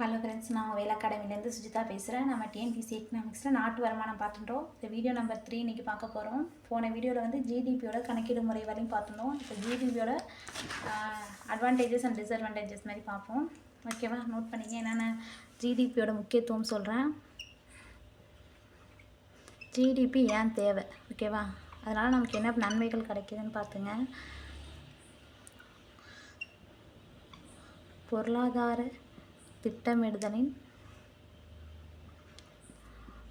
Hello friends நான் வேலை அகாடமிலேருந்து சுஜிதா பேசுகிறேன் நம்ம டிஎன்பிசி எக்கனாமிக்ஸில் நாட்டு வருமானம் பார்த்துட்டோம். இந்த வீடியோ நம்பர் த்ரீ இன்றைக்கி பார்க்க போகிறோம் போன வீடியோவில் வந்து ஜிடிபியோட கணக்கீடு முறை வரையும் பார்த்துருந்தோம். இப்போ ஜிடிபியோட அட்வான்டேஜஸ் அண்ட் டிஸ்அட்வான்டேஜஸ் மாதிரி பார்ப்போம். ஓகேவா நோட் பண்ணிக்க என்னென்ன ஜிடிபியோட முக்கியத்துவம் சொல்கிறேன் ஜிடிபி ஏன் தேவை? ஓகேவா அதனால் நமக்கு என்ன நன்மைகள் கிடைக்குதுன்னு பார்த்துங்க. பொருளாதார திட்டமிடுதலின்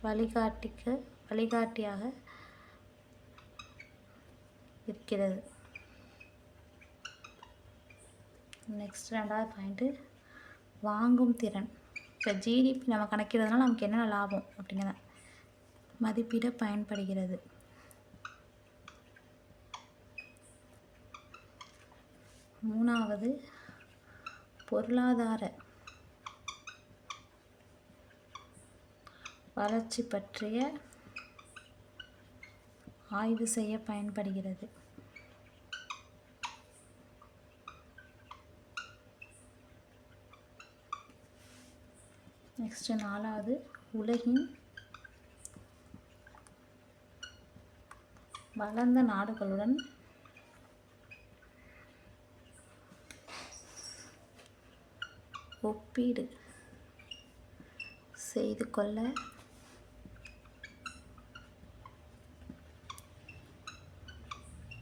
வழிகாட்டிக்கு வழிகாட்டியாக இருக்கிறது. நெக்ஸ்ட் ரெண்டாவது பாயிண்ட்டு வாங்கும் திறன். இப்போ ஜிடிபி நம்ம கணக்கிறதுனால நமக்கு என்னென்ன லாபம் அப்படிங்கிறத மதிப்பிட பயன்படுகிறது. மூணாவது பொருளாதார வளர்ச்சி பற்றிய ஆய்வு செய்ய பயன்படுகிறது. நெக்ஸ்ட் நாலாவது உலகின் வளர்ந்த நாடுகளுடன் ஒப்பீடு செய்து கொள்ள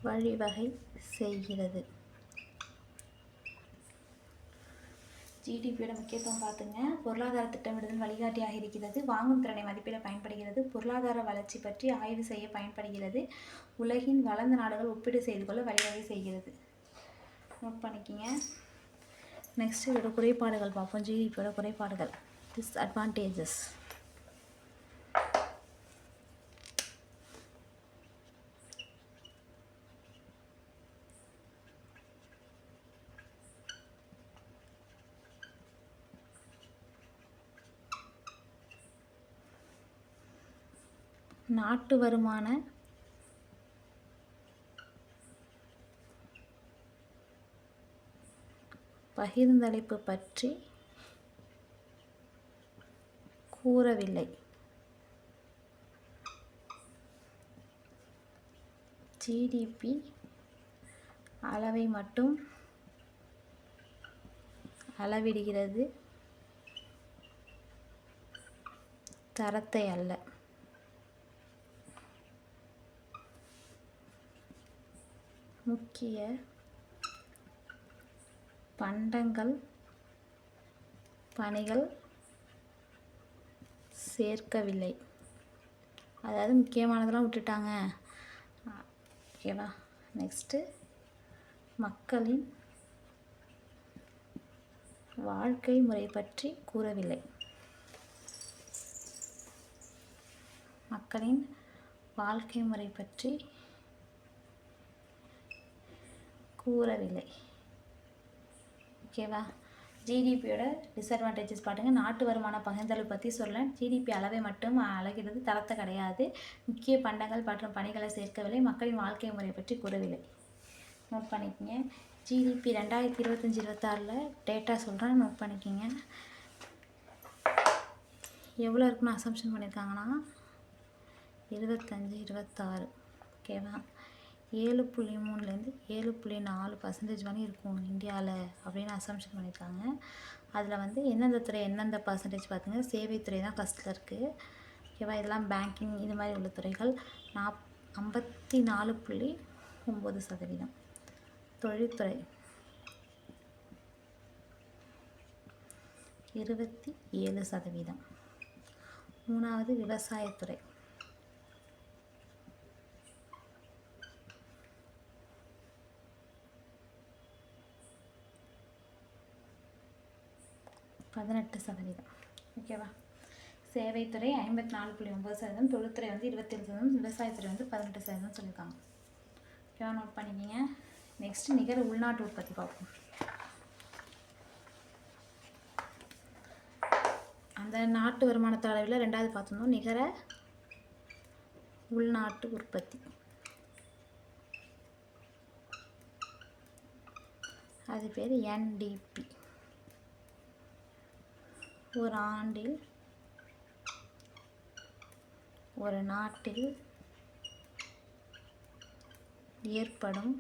வழிவகை செய்கிறது. ஜிடிபியோட முக்கியத்துவம் பார்த்துங்க. பொருளாதார திட்டமிடுதல் வழிகாட்டியாக இருக்கிறது. வாங்கும் திறனை மதிப்பிட பயன்படுகிறது. பொருளாதார வளர்ச்சி பற்றி ஆய்வு செய்ய பயன்படுகிறது. உலகின் வளர்ந்த நாடுகள் ஒப்பீடு செய்து கொள்ள வழிவகை செய்கிறது. நோட் பண்ணிக்கிங்க. நெக்ஸ்ட் இதோட குறைபாடுகள் பார்ப்போம். ஜிடிபியோட குறைபாடுகள். டிஸ்அட்வான்டேஜஸ் நாட்டு வருமான. பகிர்ந்தளிப்பு பற்றி கூறவில்லை. ஜிடிபி அளவை மட்டும் அளவிடுகிறது. தரத்தை அல்ல. முக்கிய பண்டங்கள் பணிகள் சேர்க்கவில்லை. அதாவது முக்கியமானதெல்லாம் விட்டுட்டாங்க. ஓகேவா நெக்ஸ்ட்டு மக்களின் வாழ்க்கை முறை பற்றி கூறவில்லை. மக்களின் வாழ்க்கை முறை பற்றி கூறவில்லை. ஓகேவா ஜிடிபியோட டிஸ்அட்வான்டேஜஸ் பாட்டுங்க நாட்டு வருமான பகிர்ந்தளவு பற்றி சொல்லலாம் ஜிடிபி அளவை மட்டும் அழகிறது தரத்தை கிடையாது. முக்கிய பண்டங்கள் மற்றும் பணிகளை சேர்க்கவில்லை. மக்களின் வாழ்க்கை முறை பற்றி கூறவில்லை. நோட் பண்ணிக்கோங்க. ஜிடிபி ரெண்டாயிரத்தி இருபத்தஞ்சி இருபத்தாறில் டேட்டா சொல்கிறேன் நோட் பண்ணிக்கோங்க. எவ்வளோ இருக்குன்னு அசம்ஷன் பண்ணியிருக்காங்கன்னா இருபத்தஞ்சி இருபத்தாறு. ஓகேவா ஏழு புள்ளி மூணுலேருந்து ஏழு புள்ளி நாலு பர்சன்டேஜ் வரையும் இருக்கும் இந்தியாவில் அப்படின்னு அசம்ஷன் பண்ணியிருக்காங்க. அதில் வந்து எந்தெந்த துறை எந்தெந்த பர்சன்டேஜ் பார்த்தீங்கன்னா சேவைத்துறை தான் ஃபஸ்ட்டில் இருக்குது ஓகேவா? இதெல்லாம் பேங்கிங் இது மாதிரி உள்ள துறைகள் நாப் ஐம்பத்தி நாலு புள்ளி ஒம்பது சதவீதம். தொழில்துறை இருபத்தி ஏழு சதவீதம். மூணாவது விவசாயத்துறை. பதினெட்டு சதவீதம். ஓகேவா சேவைத்துறை ஐம்பத்தி நாலு புள்ளி ஒம்பது சதவீதம் தொழில்துறை வந்து இருபத்தேழு சதவீதம் விவசாயத்துறை வந்து பதினெட்டு சதவீதம் சொல்லியிருக்காங்க. ஓகேவா நோட் பண்ணிக்கிங்க. நெக்ஸ்ட் நிகர உள்நாட்டு உற்பத்தி பார்ப்போம். அந்த நாட்டு வருமானத்து அளவில் ரெண்டாவது பார்த்துருந்தோம் நிகர உள்நாட்டு உற்பத்தி. அது பேர் என்டிபி ஒரு ஆண்டில் ஒரு நாட்டில் ஏற்படும்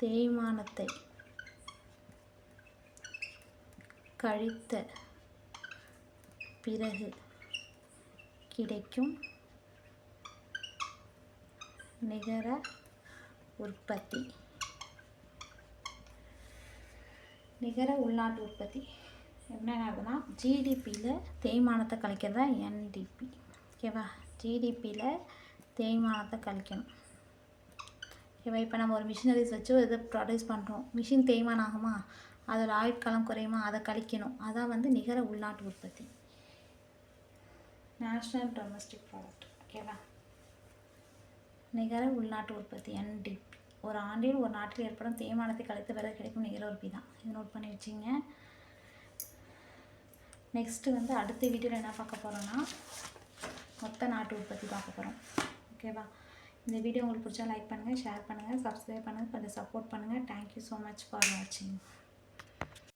தேய்மானத்தை கழித்த பிறகு கிடைக்கும் நிகர உற்பத்தி. நிகர உள்நாட்டு உற்பத்தி என்ன ஆகுதுன்னா ஜிடிபியில் தேய்மானத்தை கழிக்கிறது தான் என்டிபி ஓகேவா ஜிடிபியில் தேய்மானத்தை கழிக்கணும். ஓகேவா இப்போ நம்ம ஒரு மிஷினரிஸ் வச்சு ஒரு இதை ப்ரொடியூஸ் பண்ணுறோம் மிஷின் தேய்மானம் ஆகுமா? அதோட ஆயுட்காலம் குறையுமா? அதை கழிக்கணும். அதான் வந்து நிகர உள்நாட்டு உற்பத்தி. நேஷ்னல் டொமஸ்டிக் ப்ராடக்ட் ஓகேவா நிகர உள்நாட்டு உற்பத்தி என்டிபி ஒரு ஆண்டில் ஒரு நாட்டில் ஏற்படும் தேய்மானத்தை கழித்து பிறகு கிடைக்கும் நிகர உற்பத்தி தான். இது நோட் பண்ணி வச்சிங்க. நெக்ஸ்ட்டு வந்து அடுத்த வீடியோவில் என்ன பார்க்க போகிறோன்னா மொத்த நாட்டு உற்பத்தி பார்க்க போகிறோம் ஓகேவா இந்த வீடியோ உங்களுக்கு பிடிச்சா லைக் பண்ணுங்கள் ஷேர் பண்ணுங்கள் சப்ஸ்கிரைப் பண்ணுங்கள் கொஞ்சம் சப்போர்ட் பண்ணுங்கள் தேங்க்யூ ஸோ மச் ஃபார் வாட்சிங்